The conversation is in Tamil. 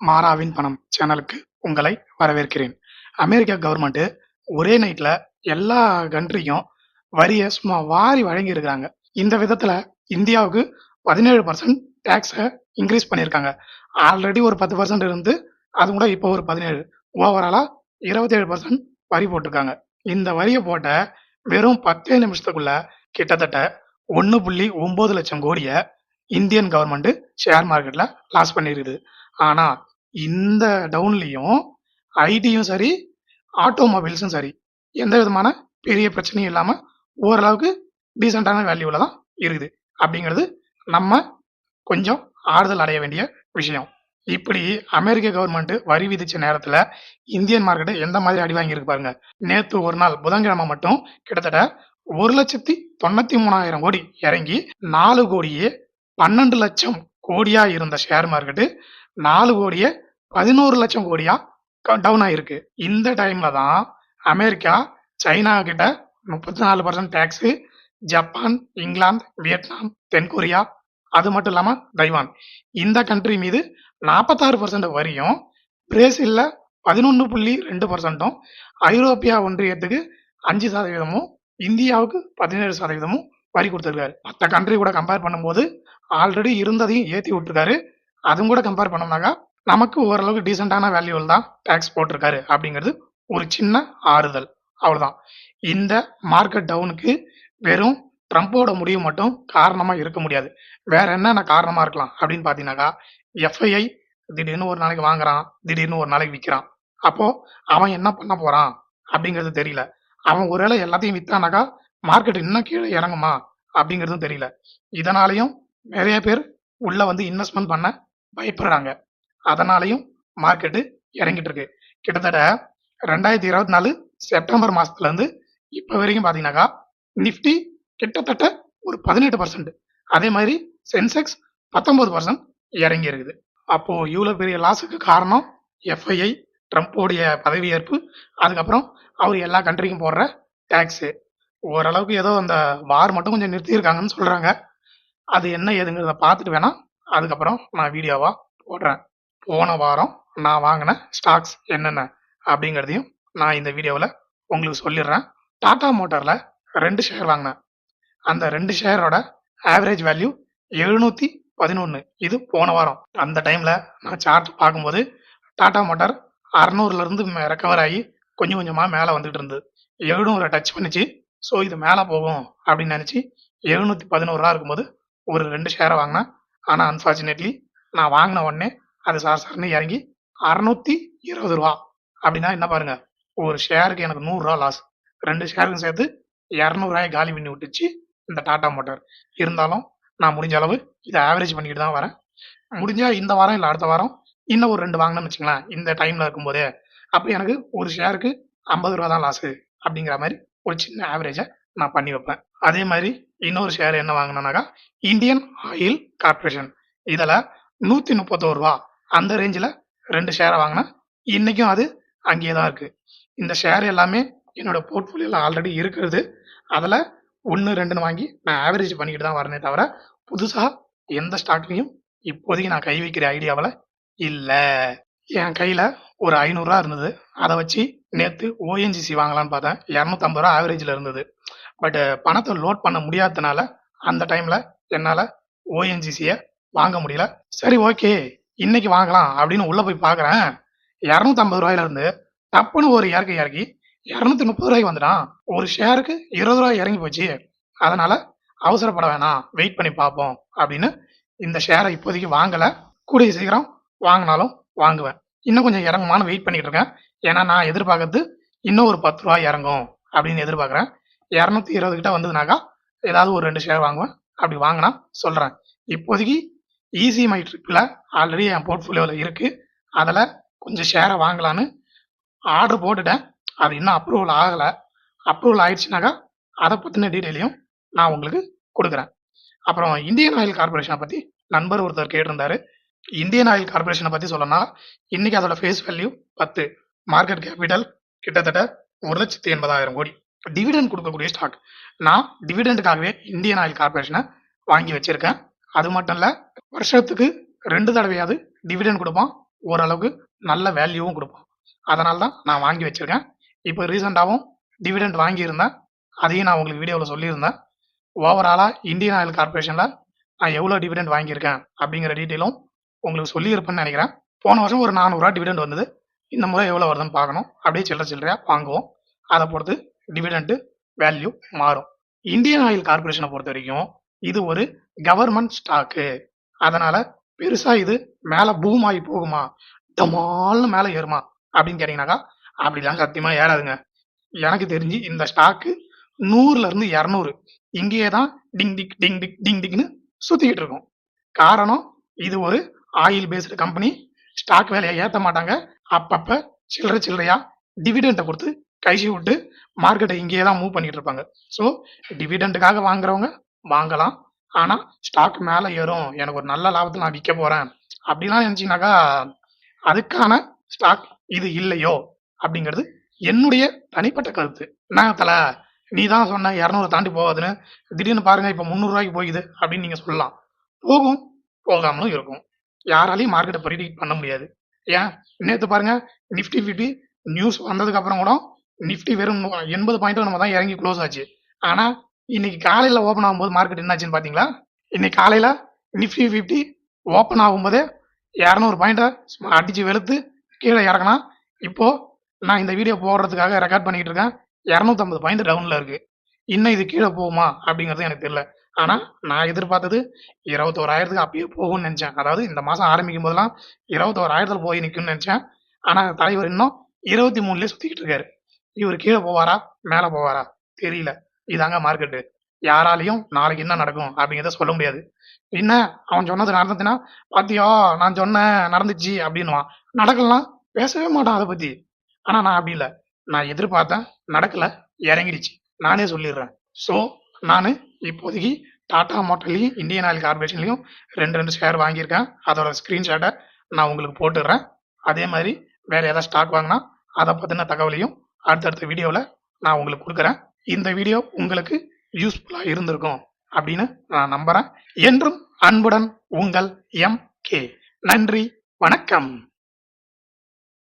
மாறாவின் பணம் சேனலுக்கு உங்களை வரவேற்கிறேன். அமெரிக்கா கவர்மெண்ட் ஒரே நைட்ல எல்லா கண்ட்ரியும் வரியை சும்மா வாரி வழங்கி இருக்காங்க இந்த விதத்துல இந்தியாவுக்கு பதினேழு பர்சன்ட் டேக்ஸை இன்க்ரீஸ் பண்ணியிருக்காங்க. ஆல்ரெடி ஒரு பத்து பர்சன்ட் இருந்து அது கூட இப்போ ஒரு பதினேழு. ஓவராலா இருபத்தேழு பர்சன்ட் வரி போட்டிருக்காங்க. இந்த வரியை போட்ட வெறும் பத்தே நிமிஷத்துக்குள்ள கிட்டத்தட்ட ஒன்று புள்ளி ஒன்பது லட்சம் கோடியை இந்தியன் கவர்மெண்ட் ஷேர் மார்க்கெட்டில் லாஸ் பண்ணியிருக்குது ஆனா இந்த டவுன்லயும் ஐடியும் சரி ஆட்டோமொபைல்ஸும் சரி எந்த விதமான பெரிய பிரச்சனையும் இல்லாம ஓரளவுக்கு டீசெண்டான வேல்யூல தான் இருக்குது. அப்படிங்கிறது நம்ம கொஞ்சம் ஆறுதல் அடைய வேண்டிய விஷயம். இப்படி அமெரிக்க கவர்மெண்ட் வரி விதிச்ச நேரத்துல இந்தியன் மார்க்கெட்டு எந்த மாதிரி அடி வாங்கியிருக்கு பாருங்க. நேத்து ஒரு நாள் புதன்கிழமை மட்டும் கிட்டத்தட்ட ஒரு லட்சத்தி தொண்ணூத்தி மூணாயிரம் கோடி இறங்கி நாலு கோடியே பன்னெண்டு லட்சம் கோடியா இருந்த ஷேர் மார்க்கெட்டு நாலு கோடியே பதினோரு லட்சம் கோடியா டவுன் ஆயிருக்கு. இந்த டைம்ல தான் அமெரிக்கா சைனா கிட்ட முப்பத்தி நாலு percent tax Japan England Vietnam தென்கொரியா அது மட்டும் இல்லாம தைவான். இந்த கண்ட்ரி மீது நாற்பத்தாறு பர்சன்ட் வரியும் பிரேசில்ல பதினொன்று புள்ளி ரெண்டு பர்சன்ட்டும் ஐரோப்பியா ஒன்றியத்துக்கு அஞ்சு சதவீதமும் இந்தியாவுக்கு பதினேழு சதவீதமும் வரி கொடுத்துருக்காரு. மற்ற கண்ட்ரி கூட கம்பேர் பண்ணும்போது ஆல்ரெடி இருந்ததையும் ஏற்றி விட்டுருக்காரு. அதுவும் கூட கம்பேர் பண்ணோம்னாக்கா நமக்கு ஓரளவுக்கு டீசெண்டான வேல்யூவில் தான் டேக்ஸ் போட்டிருக்காரு அப்படிங்கிறது ஒரு சின்ன ஆறுதல். அவ்வளோதான் இந்த மார்க்கெட் டவுனுக்கு வெறும் ட்ரம்ப்போட முடிவு மட்டும் காரணமாக இருக்க முடியாது. வேற என்னென்ன காரணமாக இருக்கலாம் அப்படின்னு பார்த்தீங்கன்னாக்கா எஃப்ஐஐ திடீர்னு ஒரு நாளைக்கு வாங்குறான் திடீர்னு ஒரு நாளைக்கு விற்கிறான் அப்போது அவன் என்ன பண்ண போகிறான் அப்படிங்கிறது தெரியல. அவன் ஒருவேளை எல்லாத்தையும் விற்றானாக்கா மார்க்கெட் இன்னும் கீழே இறங்குமா அப்படிங்கிறதும் தெரியல. இதனாலையும் நிறைய பேர் உள்ளே வந்து இன்வெஸ்ட்மெண்ட் பண்ண பயப்படுறாங்க. அதனாலையும் மார்க்கெட்டு இறங்கிட்டு இருக்கு கிட்டத்தட்ட ரெண்டாயிரத்தி இருபத்தி நாலு செப்டம்பர் மாசத்துல இருந்து இப்ப வரைக்கும் பாத்தீங்கன்னாக்கா நிஃப்டி கிட்டத்தட்ட ஒரு பதினெட்டு பர்சன்ட் அதே மாதிரி சென்செக்ஸ் பத்தொன்பது பர்சன்ட் இறங்கி இருக்குது அப்போ இவ்வளவு பெரிய லாஸுக்கு காரணம் எஃப்ஐஐ ட்ரம்ப்போடைய பதவியேற்பு அதுக்கப்புறம் அவர் எல்லா கண்ட்ரிக்கும் போடுற டேக்ஸு ஓரளவுக்கு ஏதோ அந்த வார் மட்டும் கொஞ்சம் நிறுத்தியிருக்காங்கன்னு சொல்றாங்க. அது என்ன ஏதுங்கிறத பார்த்துட்டு வேணா அதுக்கப்புறம் நான் வீடியோவா போடுறேன். போன வாரம் நான் வாங்கின ஸ்டாக்ஸ் என்னென்ன அப்படிங்கிறதையும் நான் இந்த வீடியோவில் உங்களுக்கு சொல்லிடுறேன். டாடா மோட்டாரில் ரெண்டு ஷேர் வாங்கினேன். அந்த ரெண்டு ஷேரோட ஆவரேஜ் வேல்யூ எழுநூற்றி பதினொன்று இது போன வாரம். அந்த டைமில் நான் சார்ட் பார்க்கும்போது டாடா மோட்டார் அறநூறுலேருந்து ரெக்கவர் ஆகி கொஞ்சம் கொஞ்சமாக மேலே வந்துட்டு இருந்தது. எழுநூறை டச் பண்ணிச்சு. ஸோ இது மேலே போகும் அப்படின்னு நினச்சி எழுநூற்றி பதினோருவா இருக்கும்போது ஒரு ரெண்டு ஷேரை வாங்கினேன். ஆனால் அன்ஃபார்ச்சுனேட்லி நான் வாங்கின உடனே அது சார் சார்னு இறங்கி அறநூற்றி இருபது ரூபா. அப்படின்னா என்ன பாருங்க ஒரு ஷேருக்கு எனக்கு நூறுரூவா லாஸ் ரெண்டு ஷேருக்கும் சேர்த்து இரநூறுவாயை காலி பண்ணி விட்டுச்சு இந்த டாடா மோட்டார். இருந்தாலும் நான் முடிஞ்ச அளவு இதை ஆவரேஜ் பண்ணிட்டு தான் வரேன். முடிஞ்சால் இந்த வாரம் இல்லை அடுத்த வாரம் இன்னும் ஒரு ரெண்டு வாங்கினேன்னு வச்சுங்களேன் இந்த டைமில் இருக்கும்போதே. அப்போ எனக்கு ஒரு ஷேருக்கு ஐம்பது ரூபா தான் லாஸு அப்படிங்கிற மாதிரி ஒரு சின்ன ஆவரேஜை நான் பண்ணி வைப்பேன். அதே மாதிரி இன்னொரு ஷேர் என்ன வாங்கினேனாக்கா இந்தியன் ஆயில் கார்பரேஷன் இதில் நூற்றி முப்பத்தோரு ரூபா. அந்த ரேஞ்சில் ரெண்டு ஷேரை வாங்கினா இன்றைக்கும் அது அங்கேயே தான் இருக்குது இந்த ஷேர் எல்லாமே என்னோட போர்ட்ஃபோலியோவில் ஆல்ரெடி இருக்கிறது. அதில் ஒன்று ரெண்டுன்னு வாங்கி நான் ஆவரேஜ் பண்ணிக்கிட்டு தான் வரனே தவிர புதுசாக எந்த ஸ்டாக்லேயும் இப்போதைக்கு நான் கை வைக்கிற ஐடியாவில் இல்லை. என் கையில் ஒரு ஐநூறுரூவா இருந்தது. அதை வச்சு நேற்று ஓஎன்ஜிசி வாங்கலாம்னு பார்த்தேன். இரநூத்தம்பது ரூபா ஆவரேஜில் இருந்தது. பட் பணத்தை லோட் பண்ண முடியாததுனால அந்த டைமில் என்னால் ஓஎன்ஜிசியை வாங்க முடியல. சரி ஓகே இன்னைக்கு வாங்கலாம் அப்படின்னு உள்ளே போய் பார்க்குறேன் இரநூத்தம்பது ரூபாயில இருந்து ஒரு இறக்கி இறக்கி இரநூத்தி முப்பது ரூபாய்க்கு வந்துட்டான். ஒரு ஷேருக்கு இருபது ரூபாய் இறங்கி போச்சு. அதனால அவசரப்பட வேணாம். வெயிட் பண்ணி பார்ப்போம் அப்படின்னு இந்த ஷேரை இப்போதைக்கு வாங்கலை. கூடிய சீக்கிரம் வாங்கினாலும் வாங்குவேன். இன்னும் கொஞ்சம் இறங்குமான்னு வெயிட் பண்ணிட்டு இருக்கேன். ஏன்னா நான் எதிர்பார்க்கறது இன்னும் ஒரு பத்து ரூபாய் இறங்கும் அப்படின்னு எதிர்பார்க்குறேன். இரநூத்தி இருபது கிட்ட வந்ததுனாக்கா ஏதாவது ஒரு ரெண்டு ஷேர் வாங்குவேன். அப்படி வாங்கினா சொல்கிறேன் இப்போதைக்கு ஈஸி மை ட்ரிப்பில் ஆல்ரெடி என் போர்ட்ஃபோலியோவில் இருக்குது அதில் கொஞ்சம் ஷேரை வாங்கலான்னு ஆர்டர் போட்டுட்டேன். அது இன்னும் அப்ரூவல் ஆகலை. அப்ரூவல் ஆயிடுச்சுனாக்கா அதை பற்றின டீட்டெயிலையும் நான் உங்களுக்கு கொடுக்குறேன். அப்புறம் இந்தியன் ஆயில் கார்பரேஷனை பற்றி நண்பர் ஒருத்தர் கேட்டிருந்தாரு. இந்தியன் ஆயில் கார்பரேஷனை பற்றி சொல்லணும்னா இன்றைக்கி அதோட ஃபேஸ் வேல்யூ பத்து. மார்க்கெட் கேபிட்டல் கிட்டத்தட்ட ஒரு லட்சத்தி எண்பதாயிரம் கோடி. டிவிடெண்ட் கொடுக்கக்கூடிய ஸ்டாக் நான் டிவிடெண்டுக்காகவே இந்தியன் ஆயில் கார்பரேஷனை வாங்கி வச்சிருக்கேன். அது மட்டும் இல்லை வருஷத்துக்கு ரெண்டு தடவையாவது டிவிடெண்ட் கொடுப்பான் ஓரளவுக்கு நல்ல வேல்யூவும் கொடுப்போம். அதனால தான் நான் வாங்கி வச்சுருக்கேன். இப்போ ரீசெண்டாகவும் டிவிடெண்ட் வாங்கியிருந்தேன். அதையும் நான் உங்களுக்கு வீடியோவில் சொல்லியிருந்தேன். ஓவராலாக இந்தியன் ஆயில் கார்பரேஷனில் நான் எவ்வளோ டிவிடெண்ட் வாங்கியிருக்கேன் அப்படிங்கிற டீட்டெயிலும் உங்களுக்கு சொல்லியிருப்பேன்னு நினைக்கிறேன். போன வருஷம் ஒரு நானூறுரூவா டிவிடெண்ட் வந்தது. இந்த முறை எவ்வளோ வருதுன்னு பார்க்கணும். அப்படியே சில்லற சில்லறையாக வாங்குவோம். அதை பொறுத்து டிவிடெண்ட்டு வேல்யூ மாறும். இந்தியன் ஆயில் கார்பரேஷனை பொறுத்த வரைக்கும் இது ஒரு கவர்மெண்ட் ஸ்டாக்கு அதனால பெருசா இது மேல பூம் ஆகி போகுமா? டமால்னு மேல ஏறுமா? அப்படின்னு கேட்டீங்கன்னாக்கா அப்படிலாம் சத்தியமா ஏறாதுங்க. எனக்கு தெரிஞ்சு இந்த ஸ்டாக்கு நூறுல இருந்து இரநூறு இங்கேயே தான் டிங் டிக் டிங் டிக் டிங் டிக்னு சுத்திக்கிட்டு இருக்கும். காரணம் இது ஒரு ஆயில் பேஸ்டு கம்பெனி ஸ்டாக் வேலையை ஏற்ற மாட்டாங்க. அப்பப்ப சில்லறை சில்லறையா டிவிடெண்ட்டை கொடுத்து கைசி விட்டு மார்க்கெட்டை இங்கேயே தான் மூவ் பண்ணிட்டு இருப்பாங்க. ஸோ டிவிடெண்ட்டுக்காக வாங்குறவங்க வாங்கலாம். ஆனால் ஸ்டாக் மேலே ஏறும். எனக்கு ஒரு நல்ல லாபத்தில் நான் விற்க போகிறேன் அப்படிலாம் நினச்சிங்கனாக்கா அதுக்கான ஸ்டாக் இது இல்லையோ? அப்படிங்கிறது என்னுடைய தனிப்பட்ட கருத்து. என்ன தலை நீ தான் சொன்ன இரநூறு தாண்டி போகாதுன்னு திடீர்னு பாருங்க இப்போ முந்நூறுரூவாய்க்கு போகுது அப்படின்னு நீங்கள் சொல்லலாம். போகும். போகாமலும் இருக்கும். யாராலையும் மார்க்கெட்டை ப்ரிடிக்ட் பண்ண முடியாது. ஏன்? நேற்று பாருங்க நிஃப்டி ஃபிஃப்டி நியூஸ் வந்ததுக்கப்புறம் கூட நிஃப்டி வெறும் எண்பது பாயிண்ட் நம்ம தான் இறங்கி க்ளோஸ் ஆச்சு. ஆனால் இன்னைக்கு காலையில் ஓப்பன் ஆகும்போது மார்க்கெட் என்னாச்சுன்னு பார்த்தீங்களா இன்னைக்கு காலையில் நிஃப்டி ஃபிஃப்டி ஓப்பன் ஆகும்போதே இரநூறு பாயிண்ட்டை அடித்து வெளுத்து கீழே இறங்கினா இப்போது நான் இந்த வீடியோ போடுறதுக்காக ரெக்கார்ட் பண்ணிக்கிட்டு இருக்கேன். இரநூத்தம்பது பாயிண்ட் டவுனில் இருக்குது இன்னும் இது கீழே போகுமா அப்படிங்கிறது எனக்கு தெரியல. ஆனால் நான் எதிர்பார்த்தது இருபத்தோராயிரத்துக்கு அப்பயே போகும்னு நினச்சேன். அதாவது இந்த மாதம் ஆரம்பிக்கும் போதெல்லாம் இருபத்தோராயிரத்தில் போய் நிற்கும்னு நினைச்சேன். ஆனால் தலைவர் இன்னும் இருபத்தி மூணுலேயே சுற்றிக்கிட்டு இருக்காரு. இவர் கீழே போவாரா? மேலே போவாரா? தெரியல. இதாங்க மார்க்கெட்டு யாராலையும் நாளைக்கு என்ன நடக்கும் அப்படிங்கிறத சொல்ல முடியாது. என்ன? அவன் சொன்னது நடந்துச்சுன்னா பாத்தியோ நான் சொன்னேன் நடந்துச்சு அப்படின்னுவான் நடக்கலாம். பேசவே மாட்டான் அதை பத்தி. ஆனா நான் அப்படி இல்லை. நான் எதிர்பார்த்தேன். நடக்கல. இறங்கிடுச்சு. நானே சொல்லிடுறேன். ஸோ நான் இப்போதைக்கு டாடா மோட்டர்லையும் இந்தியன் ஆயில் கார்பரேஷன்லையும் ரெண்டு ரெண்டு ஷேர் வாங்கியிருக்கேன். அதோட ஸ்க்ரீன்ஷாட்டை நான் உங்களுக்கு போட்டுடுறேன். அதே மாதிரி வேற ஏதாவது ஸ்டாக் வாங்கினா அதை பற்றின தகவலையும் அடுத்தடுத்த வீடியோவில் நான் உங்களுக்கு கொடுக்குறேன். இந்த வீடியோ உங்களுக்கு யூஸ்ஃபுல்லாக இருந்திருக்கும் அப்படின்னு நான் நம்புகிறேன் என்றும் அன்புடன் உங்கள் எம் கே நன்றி வணக்கம்.